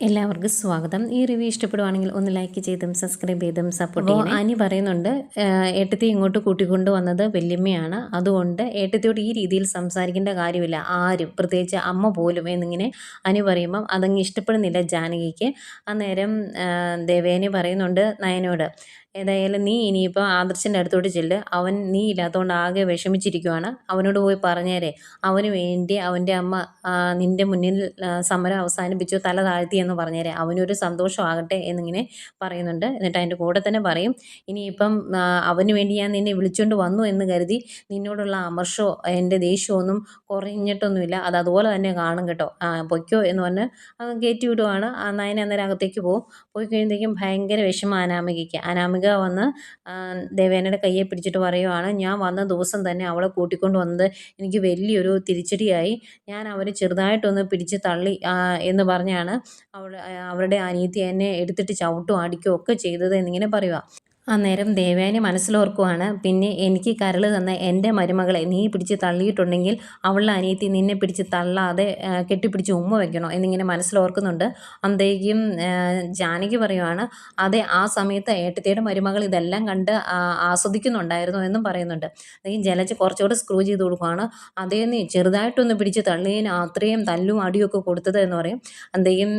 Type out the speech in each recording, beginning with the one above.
എല്ലാവർക്കും സ്വാഗതം. ഈ റിവ്യൂ ഇഷ്ടപ്പെടുവാണെങ്കിൽ ഒന്ന് ലൈക്ക് ചെയ്തും സബ്സ്ക്രൈബ് ചെയ്തും സപ്പോർട്ട് ചെയ്യണം. അനി പറയുന്നുണ്ട് ഏട്ടത്തി ഇങ്ങോട്ട് കൂട്ടിക്കൊണ്ട് വന്നത് വല്യമ്മയാണ്. അതുകൊണ്ട് ഏട്ടത്തിയോട് ഈ രീതിയിൽ സംസാരിക്കേണ്ട കാര്യമില്ല. ആരും പ്രത്യേകിച്ച് അമ്മ പോലും എന്നിങ്ങനെ അനി പറയുമ്പം അതങ്ങ് ഇഷ്ടപ്പെടുന്നില്ല ജാനകിക്ക്. അന്നേരം ദേവേനി പറയുന്നുണ്ട് നയനോട് ഏതായാലും നീ ഇനിയിപ്പോൾ ആദർശിന്റെ അടുത്തോട്ട് ചെല്ല്. അവൻ നീ ഇല്ലാത്തതുകൊണ്ട് ആകെ വിഷമിച്ചിരിക്കുവാണ്. അവനോട് പോയി പറഞ്ഞേരെ. അവന് വേണ്ടി അവന്റെ അമ്മ നിന്റെ മുന്നിൽ സമരം അവസാനിപ്പിച്ചു തല താഴ്ത്തി എന്ന് പറഞ്ഞേരെ. അവനൊരു സന്തോഷമാകട്ടെ എന്നിങ്ങനെ പറയുന്നുണ്ട്. എന്നിട്ട് അതിന്റെ കൂടെ തന്നെ പറയും ഇനിയിപ്പം അവന് വേണ്ടി ഞാൻ നിന്നെ വിളിച്ചുകൊണ്ട് വന്നു എന്ന് കരുതി നിന്നോടുള്ള അമർഷോ എന്റെ ദേഷ്യമൊന്നും കുറഞ്ഞിട്ടൊന്നുമില്ല. അത് അതുപോലെ തന്നെ കാണും കേട്ടോ. പൊയ്ക്കോ എന്ന് പറഞ്ഞ് കയറ്റി വിടുവാണ്. നയന അന്നേരം അകത്തേക്ക് പോകും പോയി കഴിയുമ്പോഴത്തേക്കും ഭയങ്കര വിഷമം അനാമികയ്ക്ക്. അനാമിക വന്ന് ആ, ദേവേനയുടെ കയ്യെ പിടിച്ചിട്ട് പറയുവാണ് ഞാൻ വന്ന ദിവസം തന്നെ അവളെ കൂട്ടിക്കൊണ്ട് വന്നത് എനിക്ക് വലിയൊരു തിരിച്ചടിയായി. ഞാൻ അവരെ ചെറുതായിട്ടൊന്ന് പിടിച്ച് തള്ളി എന്ന് പറഞ്ഞാണ് അവൾ അവരുടെ അനീതി എന്നെ എടുത്തിട്ട് ചവിട്ടും അടിക്കുകയും ഒക്കെ ചെയ്തത് എന്നിങ്ങനെ പറയുക അന്നേരം ദേവയാനി മനസ്സിലോർക്കുവാണ്. പിന്നെ എനിക്ക് കരൾ തന്ന എന്റെ മരുമകളെ നീ പിടിച്ച് തള്ളിയിട്ടുണ്ടെങ്കിൽ അവളുടെ അനിയത്തി നിന്നെ പിടിച്ച് തള്ളാതെ കെട്ടിപ്പിടിച്ച് ഉമ്മ വെക്കണോ എന്നിങ്ങനെ മനസ്സിലോർക്കുന്നുണ്ട്. അന്തേക്കും ജാനകി പറയുവാണ് അതെ ആ സമയത്ത് ഏട്ടത്തിയുടെ മരുമകൾ ഇതെല്ലാം കണ്ട് ആസ്വദിക്കുന്നുണ്ടായിരുന്നു എന്നും പറയുന്നുണ്ട്. അതെങ്കിൽ ജലജ കുറച്ചുകൂടെ സ്ക്രൂ ചെയ്ത് കൊടുക്കുവാണ്. അതേ നീ ചെറുതായിട്ടൊന്ന് പിടിച്ച് തള്ളിയതിന് അത്രയും തല്ലും അടിയും ഒക്കെ കൊടുത്തത് എന്ന് പറയും. അന്തേക്കും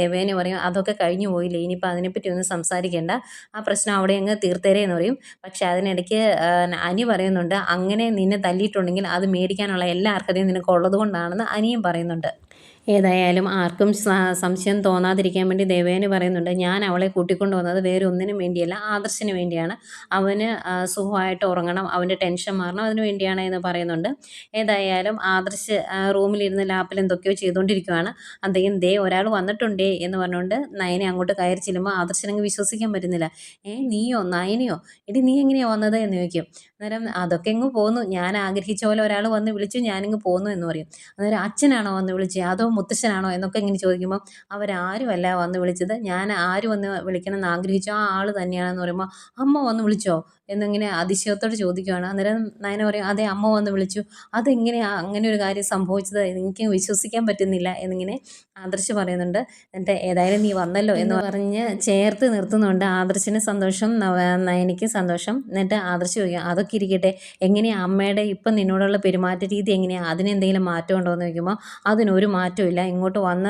ദേവേനെ പറയും അതൊക്കെ കഴിഞ്ഞു പോയില്ലേ ഇനിയിപ്പോൾ അതിനെപ്പറ്റി ഒന്നും സംസാരിക്കേണ്ട. ആ പ്രശ്നം അവിടെ അങ്ങ് തീർത്തേരേ എന്ന് പറയും. പക്ഷെ അതിനിടയ്ക്ക് അനി പറയുന്നുണ്ട് അങ്ങനെ നിന്നെ തല്ലിയിട്ടുണ്ടെങ്കിൽ അത് മേടിക്കാനുള്ള എല്ലാ അർഹതയും നിനക്ക് ഉള്ളതുകൊണ്ടാണെന്ന് അനിയും പറയുന്നുണ്ട്. ഏതായാലും ആർക്കും സംശയം തോന്നാതിരിക്കാൻ വേണ്ടി ദേവേന് പറയുന്നുണ്ട് ഞാൻ അവളെ കൂട്ടിക്കൊണ്ടു വന്നത് വേറെ ഒന്നിനും വേണ്ടിയല്ല ആദർശിന് വേണ്ടിയാണ്. അവന് സുഖമായിട്ട് ഉറങ്ങണം അവന്റെ ടെൻഷൻ മാറണം അതിന് വേണ്ടിയാണ് എന്ന് പറയുന്നുണ്ട്. ഏതായാലും ആദർശ് റൂമിലിരുന്ന് ലാപ്പിൽ എന്തൊക്കെയോ ചെയ്തുകൊണ്ടിരിക്കുകയാണ് അദ്ദേഹം ദേ ഒരാൾ വന്നിട്ടുണ്ടേ എന്ന് പറഞ്ഞുകൊണ്ട് നയനെ അങ്ങോട്ട് കയറി ചെല്ലുമ്പോൾ ആദർശനങ്ങ് വിശ്വസിക്കാൻ പറ്റുന്നില്ല. ഏ നീയോ നയനയോ? എടി നീ എങ്ങനെയാ വന്നത് എന്ന് ചോദിക്കും. അന്നേരം അതൊക്കെ എങ്ങ് പോന്നു. ഞാൻ ആഗ്രഹിച്ച പോലെ ഒരാൾ വന്ന് വിളിച്ചു ഞാനിങ്ങ് പോന്നു എന്ന് പറയും. അന്നേരം അച്ഛനാണോ വന്ന് വിളിച്ചത്? അതോ മുത്തശ്ശനാണോ എന്നൊക്കെ ഇങ്ങനെ ചോദിക്കുമ്പോൾ അവരാരുമല്ല വന്ന് വിളിച്ചത്. ഞാൻ ആര് വന്ന് വിളിക്കണം എന്ന് ആഗ്രഹിച്ചോ? ആ ആൾ തന്നെയാണെന്ന് പറയുമ്പോൾ അമ്മ വന്ന് വിളിച്ചോ? എന്നിങ്ങനെ അതിശയത്തോട് ചോദിക്കുകയാണ് അന്നേരം നയന പറയും അതെ അമ്മ വന്ന് വിളിച്ചു. അതെങ്ങനെയാണ് അങ്ങനെ ഒരു കാര്യം സംഭവിച്ചത്? എനിക്ക് വിശ്വസിക്കാൻ പറ്റുന്നില്ല എന്നിങ്ങനെ ആദർശ് പറയുന്നുണ്ട്. എന്നിട്ട് ഏതായാലും നീ വന്നല്ലോ എന്ന് പറഞ്ഞ് ചേർത്ത് നിർത്തുന്നുണ്ട്. ആദർശിന് സന്തോഷം നയനയ്ക്ക് നയനിക്ക് സന്തോഷം. എന്നിട്ട് ആദർശ് ചോദിക്കും അതൊക്കെ ഇരിക്കട്ടെ. എങ്ങനെയാണ് അമ്മയുടെ ഇപ്പം നിന്നോടുള്ള പെരുമാറ്റ രീതി എങ്ങനെയാണ് അതിനെന്തെങ്കിലും മാറ്റം ഉണ്ടോ എന്ന് ചോദിക്കുമ്പോൾ അതിനൊരു മാറ്റവും ഇല്ല. ഇങ്ങോട്ട് വന്ന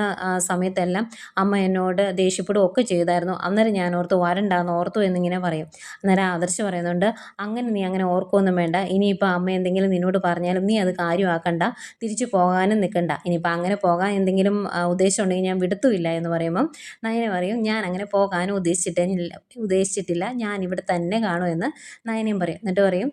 സമയത്തെല്ലാം അമ്മ എന്നോട് ദേഷ്യപ്പെടുകയൊക്കെ ചെയ്തായിരുന്നു. അന്നേരം ഞാൻ ഓർത്തു വരണ്ടാന്ന് ഓർത്തു എന്നിങ്ങനെ പറയും. അന്നേരം ആദർശ് പറയുന്നുണ്ട് അങ്ങനെ നീ അങ്ങനെ ഓർക്കൊന്നും വേണ്ട. ഇനിയിപ്പോൾ അമ്മ എന്തെങ്കിലും നിന്നോട് പറഞ്ഞാലും നീ അത് കാര്യമാക്കണ്ട. തിരിച്ചു പോകാനും നിൽക്കണ്ട ഇനിയിപ്പോൾ അങ്ങനെ പോകാൻ എന്തെങ്കിലും ഉദ്ദേശം ഉണ്ടെങ്കിൽ ഞാൻ വിടത്തുമില്ല എന്ന് പറയുമ്പം നയന പറയും ഞാൻ അങ്ങനെ പോകാനും ഉദ്ദേശിച്ചിട്ടില്ല ഉദ്ദേശിച്ചിട്ടില്ല. ഞാൻ ഇവിടെ തന്നെ കാണുമെന്ന് നയനയും പറയും. എന്നിട്ട് പറയും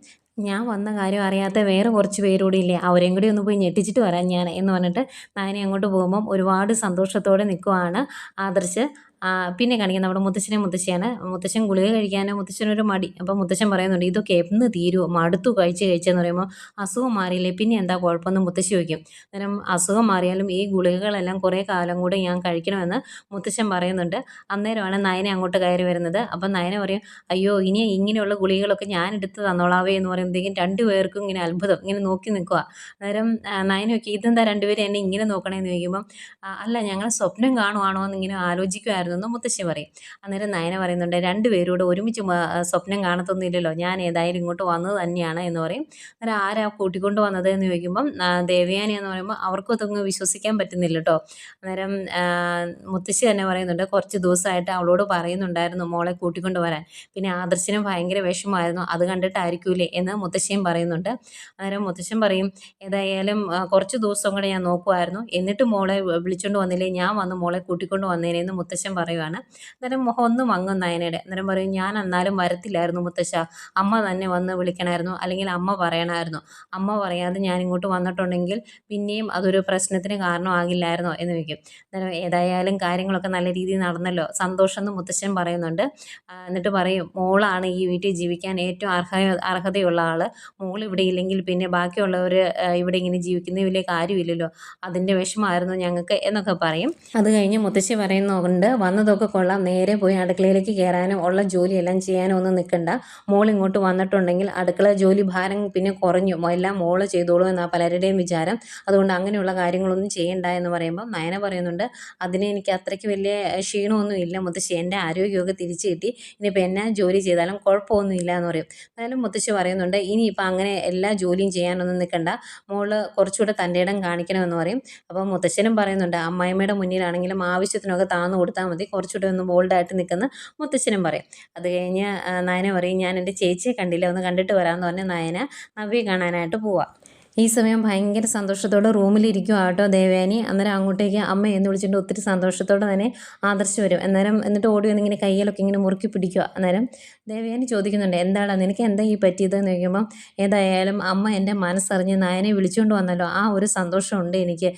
ഞാൻ വന്ന കാര്യം അറിയാത്ത വേറെ കുറച്ച് പേരൂടി ഇല്ലേ? അവരെയും കൂടി ഒന്ന് പോയി ഞെട്ടിച്ചിട്ട് വരാം ഞാൻ എന്ന് പറഞ്ഞിട്ട് നയനെ അങ്ങോട്ട് പോകുമ്പം ഒരുപാട് സന്തോഷത്തോടെ നിൽക്കുവാണ് ആദർശ്. പിന്നെ കാണിക്കുന്നത് നമ്മുടെ മുത്തശ്ശനെ മുത്തശ്ശിയാണ്. മുത്തശ്ശൻ ഗുളിക കഴിക്കാനോ മുത്തശ്ശനൊരു മടി. അപ്പം മുത്തശ്ശൻ പറയുന്നുണ്ട് ഇതൊക്കെ എന്ന് തീരുമോ മടുത്തു കഴിച്ച് കഴിച്ചെന്ന് പറയുമ്പോൾ അസുഖം മാറിയില്ലേ? പിന്നെ എന്താ കുഴപ്പമെന്ന് മുത്തശ്ശി വയ്ക്കും അന്നേരം അസുഖം മാറിയാലും ഈ ഗുളികകളെല്ലാം കുറേ കാലം കൂടെ ഞാൻ കഴിക്കണമെന്ന് മുത്തശ്ശൻ പറയുന്നുണ്ട്. അന്നേരമാണ് നയന അങ്ങോട്ട് കയറി വരുന്നത്. അപ്പം നയന പറയും അയ്യോ ഇനി ഇങ്ങനെയുള്ള ഗുളികകളൊക്കെ ഞാൻ എടുത്ത് തന്നോളാവേ എന്ന് പറയുമ്പോഴത്തേക്കും രണ്ടുപേർക്കും ഇങ്ങനെ അത്ഭുതം ഇങ്ങനെ നോക്കി നിൽക്കുക അന്നേരം നയനൊക്കെ നയന നോക്കി ഇതെന്താ രണ്ടുപേരും എന്നെ ഇങ്ങനെ നോക്കണേന്ന് ചോദിക്കുമ്പം അല്ല ഞങ്ങൾ സ്വപ്നം കാണുവാണോ എന്ന് ഇങ്ങനെ ആലോചിക്കുമായിരുന്നു എന്ന് മുത്തശ്ശി പറയും. അന്നേരം നയന പറയുന്നുണ്ട് രണ്ടുപേരോട് ഒരുമിച്ച് സ്വപ്നം കാണത്തൊന്നുമില്ലല്ലോ. ഞാൻ ഏതായാലും ഇങ്ങോട്ട് വന്നത് തന്നെയാണ് എന്ന് പറയും. അന്നേരം ആരാ കൂട്ടിക്കൊണ്ട് വന്നത് എന്ന് ചോദിക്കുമ്പം ദേവയാനി എന്ന് പറയുമ്പോൾ അവർക്കും അതൊന്നും വിശ്വസിക്കാൻ പറ്റുന്നില്ല കേട്ടോ. അന്നേരം മുത്തശ്ശി തന്നെ പറയുന്നുണ്ട് കുറച്ച് ദിവസമായിട്ട് അവളോട് പറയുന്നുണ്ടായിരുന്നു മോളെ കൂട്ടിക്കൊണ്ട് വരാൻ. പിന്നെ ആദർശനും ഭയങ്കര വിഷമമായിരുന്നു. അത് കണ്ടിട്ടായിരിക്കൂലേ എന്ന് മുത്തശ്ശിയും പറയുന്നുണ്ട്. അന്നേരം മുത്തശ്ശൻ പറയും ഏതായാലും കുറച്ച് ദിവസം കൂടെ ഞാൻ നോക്കുമായിരുന്നു എന്നിട്ട് മോളെ വിളിച്ചുകൊണ്ട് വന്നില്ലേ? ഞാൻ വന്ന് മോളെ കൂട്ടിക്കൊണ്ട് വന്നേനെന്ന് മുത്തശ്ശൻ പറയുവാണ്. അന്നേരം മുഖം ഒന്നും മങ്ങും നയനയുടെ അന്നേരം പറയും ഞാൻ എന്നാലും വരത്തില്ലായിരുന്നു മുത്തശ്ശ. അമ്മ തന്നെ വന്ന് വിളിക്കണമായിരുന്നു അല്ലെങ്കിൽ അമ്മ പറയണമായിരുന്നു അമ്മ പറയാതെ ഞാൻ ഇങ്ങോട്ട് വന്നിട്ടുണ്ടെങ്കിൽ പിന്നെയും അതൊരു പ്രശ്നത്തിന് കാരണമാകില്ലായിരുന്നോ? എന്ന് ചോദിക്കും. അന്നേരം ഏതായാലും കാര്യങ്ങളൊക്കെ നല്ല രീതിയിൽ നടന്നല്ലോ. സന്തോഷം എന്ന് മുത്തശ്ശൻ പറയുന്നുണ്ട്. എന്നിട്ട് പറയും മോളാണ് ഈ വീട്ടിൽ ജീവിക്കാൻ ഏറ്റവും അർഹ അർഹതയുള്ള ആൾ മോൾ ഇവിടെ ഇല്ലെങ്കിൽ പിന്നെ ബാക്കിയുള്ളവർ ഇവിടെ ഇങ്ങനെ ജീവിക്കുന്ന വലിയ കാര്യമില്ലല്ലോ. അതിന്റെ വിഷമമായിരുന്നു ഞങ്ങൾക്ക് എന്നൊക്കെ പറയും. അത് കഴിഞ്ഞ് മുത്തശ്ശി പറയുന്നുണ്ട് വന്നതൊക്കെ കൊള്ളാം. നേരെ പോയി അടുക്കളയിലേക്ക് കയറാനും ഉള്ള ജോലിയെല്ലാം ചെയ്യാനും ഒന്നും നിൽക്കണ്ട മോൾ ഇങ്ങോട്ട് വന്നിട്ടുണ്ടെങ്കിൽ അടുക്കള ജോലി ഭാരം പിന്നെ കുറഞ്ഞു. എല്ലാം മോൾ ചെയ്തോളൂ എന്നാണ് പലരുടെയും വിചാരം. അതുകൊണ്ട് അങ്ങനെയുള്ള കാര്യങ്ങളൊന്നും ചെയ്യണ്ട എന്ന് പറയുമ്പോൾ നയന പറയുന്നുണ്ട് അതിന് എനിക്ക് അത്രയ്ക്ക് വലിയ ക്ഷീണമൊന്നും ഇല്ല. മുത്തശ്ശി എന്റെ ആരോഗ്യമൊക്കെ തിരിച്ചു കിട്ടി. ഇനിയിപ്പോൾ എന്നാ ജോലി ചെയ്താലും കുഴപ്പമൊന്നും ഇല്ല എന്ന് പറയും. എന്നാലും മുത്തശ്ശി പറയുന്നുണ്ട് ഇനിയിപ്പോൾ അങ്ങനെ എല്ലാ ജോലിയും ചെയ്യാനൊന്നും നിൽക്കണ്ട മോൾ കുറച്ചുകൂടെ തന്റെ ഇടം കാണിക്കണമെന്ന് പറയും. അപ്പോൾ മുത്തശ്ശനും പറയുന്നുണ്ട് അമ്മായിമ്മയുടെ മുന്നിലാണെങ്കിലും ആവശ്യത്തിനൊക്കെ താന്നു കൊടുത്താൽ കുറച്ചുകൂടെ ഒന്ന് ബോൾഡായിട്ട് നിൽക്കുന്ന മുത്തശ്ശനും പറയും. അത് കഴിഞ്ഞ് നയന പറയും ഞാൻ എന്റെ ചേച്ചിയെ കണ്ടില്ല. ഒന്ന് കണ്ടിട്ട് വരാമെന്ന് പറഞ്ഞ് നയന നവ്യെ കാണാനായിട്ട് പോവാം. ഈ സമയം ഭയങ്കര സന്തോഷത്തോടെ റൂമിലിരിക്കും ആട്ടോ ദേവയാനി. അന്നേരം അങ്ങോട്ടേക്ക് അമ്മ എന്ന് വിളിച്ചിട്ട് ഒത്തിരി സന്തോഷത്തോടെ തന്നെ ആദർശ് വരും. അന്നേരം എന്നിട്ട് ഓടി വന്നിങ്ങനെ കയ്യിലൊക്കെ ഇങ്ങനെ മുറുക്കി പിടിക്കുക അന്നേരം ദേവയാനി ചോദിക്കുന്നുണ്ട് എന്താണ് നിനക്ക് എന്താ ഈ പറ്റിയത് എന്ന് ചോദിക്കുമ്പം ഏതായാലും അമ്മ എന്റെ മനസ്സറിഞ്ഞ് നായനെ വിളിച്ചുകൊണ്ട് വന്നല്ലോ. ആ ഒരു സന്തോഷമുണ്ട് എനിക്ക്.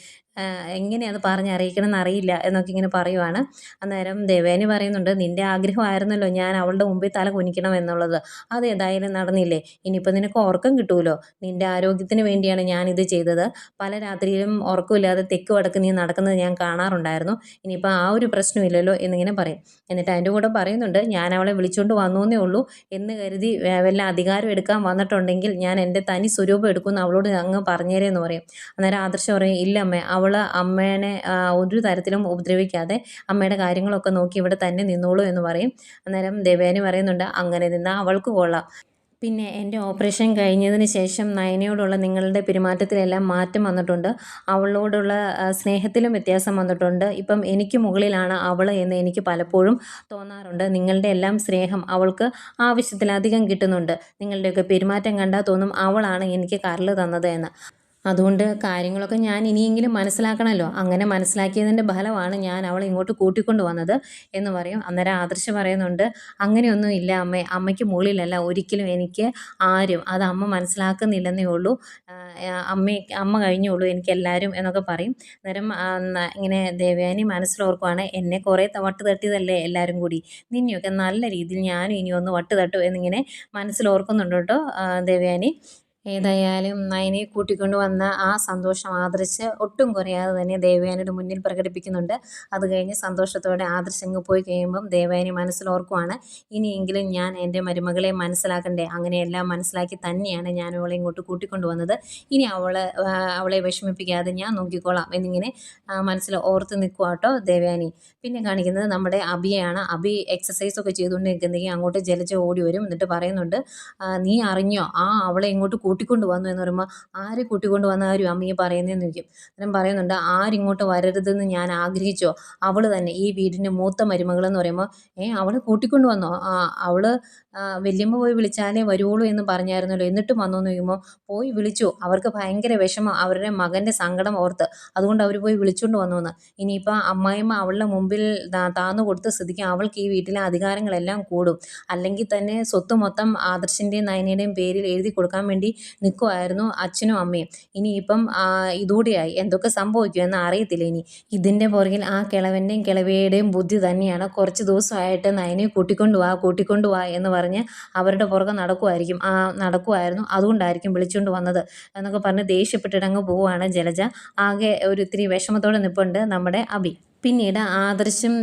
എങ്ങനെ അത് അറിയില്ല എന്നറിയില്ല എന്നൊക്കെ ഇങ്ങനെ പറയുവാണ്. അന്നേരം ദേവേനി പറയുന്നുണ്ട് നിന്റെ ആഗ്രഹമായിരുന്നല്ലോ ഞാൻ അവളുടെ മുമ്പിൽ തല കുനിക്കണം എന്നുള്ളത്. അത് ഏതായാലും നടന്നില്ലേ? ഇനിയിപ്പോൾ നിനക്ക് ഉറക്കം കിട്ടുമല്ലോ നിന്റെ ആരോഗ്യത്തിന് വേണ്ടിയാണ് ഞാനിത് ചെയ്തത്. പല രാത്രിയിലും ഉറക്കമില്ലാതെ തെക്ക് വടക്ക് നീ നടക്കുന്നത് ഞാൻ കാണാറുണ്ടായിരുന്നു. ഇനിയിപ്പോൾ ആ ഒരു പ്രശ്നമില്ലല്ലോ എന്നിങ്ങനെ പറയും. എന്നിട്ട് അതിന്റെ കൂടെ പറയുന്നുണ്ട് ഞാൻ അവളെ വിളിച്ചുകൊണ്ട് വന്നു ഉള്ളൂ. എന്ന് കരുതി വല്ല അധികാരം എടുക്കാൻ വന്നിട്ടുണ്ടെങ്കിൽ ഞാൻ എന്റെ തനി സ്വരൂപം എടുക്കുമെന്ന് അവളോട് അങ്ങ് പറഞ്ഞേരേന്ന് പറയും. അന്നേരം ആദർശം പറയും ഇല്ല അമ്മേ അവൾ അമ്മേനെ ഒരു തരത്തിലും ഉപദ്രവിക്കാതെ അമ്മയുടെ കാര്യങ്ങളൊക്കെ നോക്കി ഇവിടെ തന്നെ നിന്നോളൂ എന്ന് പറയും. അന്നേരം ദേവേനി പറയുന്നുണ്ട് അങ്ങനെ നിന്നാൽ അവൾക്ക് കൊള്ളാം. പിന്നെ എന്റെ ഓപ്പറേഷൻ കഴിഞ്ഞതിന് ശേഷം നയനയോടുള്ള നിങ്ങളുടെ പെരുമാറ്റത്തിലെല്ലാം മാറ്റം വന്നിട്ടുണ്ട്. അവളോടുള്ള സ്നേഹത്തിലും വ്യത്യാസം വന്നിട്ടുണ്ട്. ഇപ്പം എനിക്ക് മുകളിലാണ് അവൾ എന്ന് എനിക്ക് പലപ്പോഴും തോന്നാറുണ്ട്. നിങ്ങളുടെ എല്ലാം സ്നേഹം അവൾക്ക് ആവശ്യത്തിലധികം കിട്ടുന്നുണ്ട്. നിങ്ങളുടെയൊക്കെ പെരുമാറ്റം കണ്ടാൽ തോന്നും അവളാണ് എനിക്ക് കരൾ തന്നത് എന്ന്. അതുകൊണ്ട് കാര്യങ്ങളൊക്കെ ഞാൻ ഇനിയെങ്കിലും മനസ്സിലാക്കണമല്ലോ. അങ്ങനെ മനസ്സിലാക്കിയതിന്റെ ഫലമാണ് ഞാൻ അവളെ ഇങ്ങോട്ട് കൂട്ടിക്കൊണ്ട് വന്നത് എന്ന് പറയും. അന്നേരം ആദർശ പറയുന്നുണ്ട് അങ്ങനെയൊന്നും ഇല്ല അമ്മ. അമ്മയ്ക്ക് മുകളിലല്ല ഒരിക്കലും എനിക്ക് ആരും അത് അമ്മ മനസ്സിലാക്കുന്നില്ലെന്നേ ഉള്ളൂ. അമ്മ അമ്മ കഴിഞ്ഞുള്ളൂ എനിക്ക് എല്ലാവരും എന്നൊക്കെ പറയും. അന്നേരം ഇങ്ങനെ ദേവയാനി മനസ്സിലോർക്കുവാണ് എന്നെ കുറേ വട്ട് തട്ടിയതല്ലേ എല്ലാവരും കൂടി? നിന്നെയൊക്കെ നല്ല രീതിയിൽ ഞാനും ഇനിയൊന്ന് വട്ട് തട്ടു എന്നിങ്ങനെ മനസ്സിലോർക്കുന്നുണ്ട് കേട്ടോ ദേവയാനി. ഏതായാലും നയനെ കൂട്ടിക്കൊണ്ട് വന്ന ആ സന്തോഷം ആദർശ് ഒട്ടും കുറയാതെ തന്നെ ദേവയാനിയുടെ മുന്നിൽ പ്രകടിപ്പിക്കുന്നുണ്ട്. അത് കഴിഞ്ഞ് സന്തോഷത്തോടെ ആദർശ് അങ്ങ് പോയി കഴിയുമ്പം ദേവയാനി മനസ്സിലോർക്കുവാണ് ഇനിയെങ്കിലും ഞാൻ എന്റെ മരുമകളെ മനസ്സിലാക്കണ്ടേ? അങ്ങനെയെല്ലാം മനസ്സിലാക്കി തന്നെയാണ് ഞാൻ അവളെ ഇങ്ങോട്ട് കൂട്ടിക്കൊണ്ടുവന്നത് ഇനി അവളെ അവളെ വിഷമിപ്പിക്കാതെ ഞാൻ നോക്കിക്കോളാം എന്നിങ്ങനെ മനസ്സിൽ ഓർത്ത് നിൽക്കുക കേട്ടോ ദേവയാനി. പിന്നെ കാണിക്കുന്നത് നമ്മുടെ അബിയാണ് അബി എക്സസൈസ് ഒക്കെ ചെയ്തുകൊണ്ട് നിൽക്കുന്നെങ്കിൽ അങ്ങോട്ട് ജലജ ഓടി വരും എന്നിട്ട് പറയുന്നുണ്ട് നീ അറിഞ്ഞോ? ആ അവളെ ഇങ്ങോട്ട് കൂട്ടിക്കൊണ്ട് വന്നു എന്ന് പറയുമ്പോൾ ആര് കൂട്ടിക്കൊണ്ട് വന്ന കാര്യം അമ്മയെ പറയുന്നതെന്ന് ചോദിക്കും. അന്നേരം പറയുന്നുണ്ട് ആരിങ്ങോട്ട് വരരുതെന്ന് ഞാൻ ആഗ്രഹിച്ചോ? അവൾ തന്നെ ഈ വീടിന്റെ മൂത്ത മരുമകളെന്ന് പറയുമ്പോൾ ഏ അവളെ കൂട്ടിക്കൊണ്ട് വന്നോ? ആ, വല്യമ്മ പോയി വിളിച്ചാലേ വരുവുള്ളൂ എന്ന് പറഞ്ഞായിരുന്നല്ലോ. എന്നിട്ട് വന്നോന്ന് ചോദിക്കുമ്പോൾ പോയി വിളിച്ചു. അവർക്ക് ഭയങ്കര വിഷമം. അവരുടെ മകന്റെ സങ്കടം ഓർത്ത്. അതുകൊണ്ട് അവർ പോയി വിളിച്ചുകൊണ്ട് വന്നു എന്ന് ഇനിയിപ്പോൾ അമ്മായിമ്മ അവളുടെ മുമ്പിൽ താന്നു കൊടുത്ത് സ്ഥിതിക്ക് അവൾക്ക് ഈ വീട്ടിലെ അധികാരങ്ങളെല്ലാം കൂടും. അല്ലെങ്കിൽ തന്നെ സ്വത്ത് മൊത്തം ആദർശിന്റെയും നയനയുടെയും പേരിൽ എഴുതി കൊടുക്കാൻ വേണ്ടി നിൽക്കുമായിരുന്നു അച്ഛനും അമ്മയും. ഇനിയിപ്പം ഇതൂടെയായി. എന്തൊക്കെ സംഭവിക്കും എന്ന് അറിയത്തില്ല ഇനി. ഇതിന്റെ പുറകിൽ ആ കിളവന്റെയും കിളവയുടെയും ബുദ്ധി തന്നെയാണ് കുറച്ച് ദിവസമായിട്ട് നയനെ കൂട്ടിക്കൊണ്ടു വാ കൂട്ടിക്കൊണ്ടു വാ എന്ന് പറഞ്ഞ് അവരുടെ പുറകെ നടക്കുമായിരിക്കും ആ നടക്കുമായിരുന്നു അതുകൊണ്ടായിരിക്കും വിളിച്ചുകൊണ്ട് വന്നത് എന്നൊക്കെ പറഞ്ഞ് ദേഷ്യപ്പെട്ടിട്ടങ്ങ് പോവുകയാണ് ജലജ. ആകെ ഒരു ഇത്തിരി വിഷമത്തോടെ നിൽപ്പുണ്ട് നമ്മുടെ അബി. പിന്നീട് ആദർശും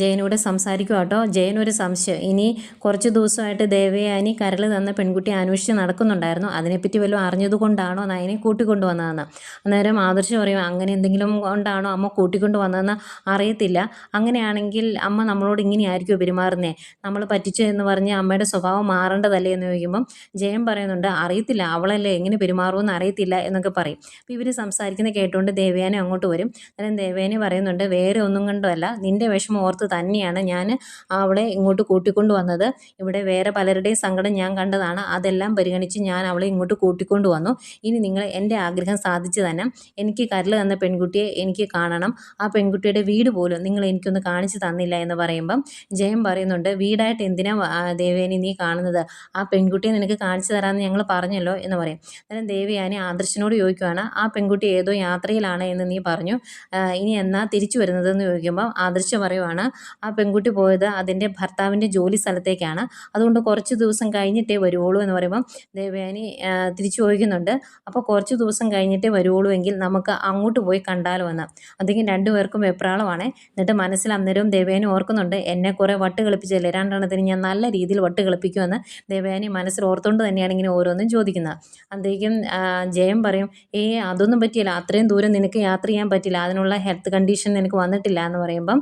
ജയനോട് സംസാരിക്കുക കേട്ടോ. ജയൻ ഒരു സംശയം. ഇനി കുറച്ച് ദിവസമായിട്ട് ദേവയാനി കരൾ തന്ന പെൺകുട്ടി അന്വേഷിച്ച് നടക്കുന്നുണ്ടായിരുന്നു. അതിനെപ്പറ്റി വല്ലതും അറിഞ്ഞതുകൊണ്ടാണോ നയനെ കൂട്ടിക്കൊണ്ടുവന്നതെന്ന്? അന്നേരം ആദർശ് പറയും അങ്ങനെ എന്തെങ്കിലും കൊണ്ടാണോ അമ്മ കൂട്ടിക്കൊണ്ടു വന്നതെന്ന് അറിയത്തില്ല. അങ്ങനെയാണെങ്കിൽ അമ്മ നമ്മളോട് ഇങ്ങനെയായിരിക്കും പെരുമാറുന്നേ? നമ്മൾ പറ്റിച്ചു എന്ന് പറഞ്ഞ് അമ്മയുടെ സ്വഭാവം മാറേണ്ടതല്ലേ? എന്ന് ചോദിക്കുമ്പം ജയൻ പറയുന്നുണ്ട് അറിയത്തില്ല. അവളല്ലേ എങ്ങനെ പെരുമാറുമെന്ന് അറിയത്തില്ല എന്നൊക്കെ പറയും. അപ്പോൾ ഇവർ സംസാരിക്കുന്ന കേട്ടുകൊണ്ട് ദേവയാനി അങ്ങോട്ട് വരും. അന്നേരം ദേവയാനി പറയുന്നുണ്ട് ഒന്നും കൊണ്ടുമല്ല നിന്റെ വിഷമം ഓർത്ത് തന്നെയാണ് ഞാൻ അവളെ ഇങ്ങോട്ട് കൂട്ടിക്കൊണ്ട് വന്നത് ഇവിടെ വേറെ പലരുടെയും സങ്കടം ഞാൻ കണ്ടതാണ്. അതെല്ലാം പരിഗണിച്ച് ഞാൻ അവളെ ഇങ്ങോട്ട് കൂട്ടിക്കൊണ്ട് വന്നു ഇനി നിങ്ങൾ എന്റെ ആഗ്രഹം സാധിച്ചു തന്നെ എനിക്ക് കരൽ തന്ന പെൺകുട്ടിയെ എനിക്ക് കാണണം. ആ പെൺകുട്ടിയുടെ വീട് പോലും നിങ്ങൾ എനിക്കൊന്ന് കാണിച്ചു തന്നില്ല എന്ന് പറയുമ്പം ജയം പറയുന്നുണ്ട് വീടായിട്ട് എന്തിനാ ദേവേനി നീ കാണുന്നത്? ആ പെൺകുട്ടിയെ നിനക്ക് കാണിച്ചു തരാമെന്ന് ഞങ്ങൾ പറഞ്ഞല്ലോ എന്ന് പറയും. അന്നേരം ദേവയാനി ആദർശനോട് ചോദിക്കുവാണ് ആ പെൺകുട്ടി ഏതോ യാത്രയിലാണ് എന്ന് നീ പറഞ്ഞു. ഇനി എന്നാ തിരിച്ചു വരുന്നത്? പോകുന്നതെന്ന് ചോദിക്കുമ്പോൾ ആദർശം പറയുവാണ് ആ പെൺകുട്ടി പോയത് അതിന്റെ ഭർത്താവിന്റെ ജോലി സ്ഥലത്തേക്കാണ്. അതുകൊണ്ട് കുറച്ച് ദിവസം കഴിഞ്ഞിട്ടേ വരുവുള്ളൂ എന്ന് പറയുമ്പം ദേവയാനി തിരിച്ചു ചോദിക്കുന്നുണ്ട്. അപ്പോൾ കുറച്ച് ദിവസം കഴിഞ്ഞിട്ടേ വരുവുള്ളൂ എങ്കിൽ നമുക്ക് അങ്ങോട്ട് പോയി കണ്ടാലോ എന്ന്. അധികം രണ്ടുപേർക്കും വെപ്രാളമാണ്. എന്നിട്ട് മനസ്സിൽ അന്നേരവും ദേവയാനി ഓർക്കുന്നുണ്ട് എന്നെ കുറേ വട്ട് കളിപ്പിച്ചല്ലേ? രണ്ടെണ്ണത്തിന് ഞാൻ നല്ല രീതിയിൽ വട്ട് കളിപ്പിക്കുമെന്ന്. ദേവയാനി മനസ്സിൽ ഓർത്തുകൊണ്ട് തന്നെയാണ് ഇങ്ങനെ ഓരോന്നും ചോദിക്കുന്നത് അന്തേക്കും ജയം പറയും ഏ അതൊന്നും പറ്റിയില്ല. അത്രയും ദൂരം നിനക്ക് യാത്ര ചെയ്യാൻ പറ്റില്ല അതിനുള്ള ഹെൽത്ത് കണ്ടീഷൻ നിനക്ക് വന്നിട്ടില്ല എന്ന് പറയുമ്പം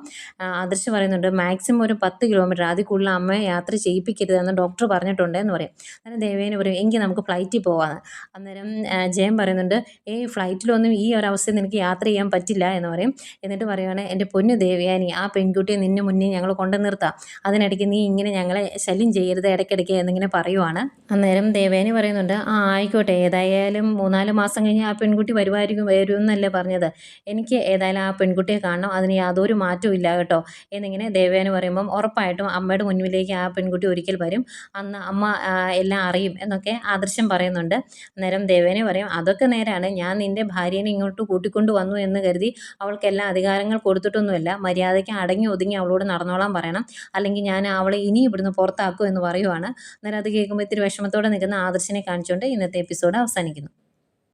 അദൃശ്യം പറയുന്നുണ്ട് മാക്സിമം ഒരു പത്ത് കിലോമീറ്റർ അതിൽ കൂടുതൽ അമ്മയെ യാത്ര ചെയ്യിപ്പിക്കരുതെന്ന് ഡോക്ടർ പറഞ്ഞിട്ടുണ്ട് എന്ന് പറയും. അന്നേരം ദേവേനെ പറയും എങ്കിൽ നമുക്ക് ഫ്ലൈറ്റിൽ പോകാമെന്ന് അന്നേരം ജയൻ ജയം പറയുന്നുണ്ട് ഏ ഫ്ലൈറ്റിലൊന്നും ഈ ഒരു അവസ്ഥയിൽ നിനക്ക് യാത്ര ചെയ്യാൻ പറ്റില്ല എന്ന് പറയും. എന്നിട്ട് പറയുവാണ് എന്റെ പൊന്നു ദേവയാനി ആ പെൺകുട്ടിയെ നിന്നെ മുന്നേ ഞങ്ങൾ കൊണ്ടു നിർത്താം. അതിനിടയ്ക്ക് നീ ഇങ്ങനെ ഞങ്ങളെ ശല്യം ചെയ്യരുത് ഇടയ്ക്കിടയ്ക്ക് എന്നിങ്ങനെ പറയുവാണ്. അന്നേരം ദേവേനി പറയുന്നുണ്ട് ആ ആയിക്കോട്ടെ ഏതായാലും മൂന്നാൽ മാസം കഴിഞ്ഞ് ആ പെൺകുട്ടി വരുമായിരിക്കും വരുമെന്നല്ലേ പറഞ്ഞത്. എനിക്ക് ഏതായാലും ആ പെൺകുട്ടിയെ കാണണം. അതിന് യാതൊരു മാറ്റവും ഇല്ല കേട്ടോ. എന്നിങ്ങനെ ദേവേന പറയുമ്പം ഉറപ്പായിട്ടും അമ്മയുടെ മുന്നിലേക്ക് ആ പെൺകുട്ടി ഒരിക്കൽ വരും. അന്ന് അമ്മ എല്ലാം അറിയും എന്നൊക്കെ ആദർശം പറയുന്നുണ്ട്. അന്നേരം ദേവേനെ പറയും അതൊക്കെ നേരാണ്. ഞാൻ നിന്റെ ഭാര്യേനെ ഇങ്ങോട്ട് കൂട്ടിക്കൊണ്ട് വന്നു എന്ന് കരുതി അവൾക്ക് എല്ലാ അധികാരങ്ങൾ കൊടുത്തിട്ടൊന്നുമില്ല. മര്യാദയ്ക്ക് അടങ്ങി ഒതുങ്ങി അവളോട് നടന്നോളാൻ പറയണം. അല്ലെങ്കിൽ ഞാൻ അവളെ ഇനി ഇവിടുന്ന് പുറത്താക്കും എന്ന് പറയുവാണ്. അന്നേരം അത് കേൾക്കുമ്പോൾ ഇത്തിരി വിഷമത്തോടെ നിൽക്കുന്ന ആദർശിനെ കാണിച്ചുകൊണ്ട് ഇന്നത്തെ എപ്പിസോഡ് അവസാനിക്കുന്നു.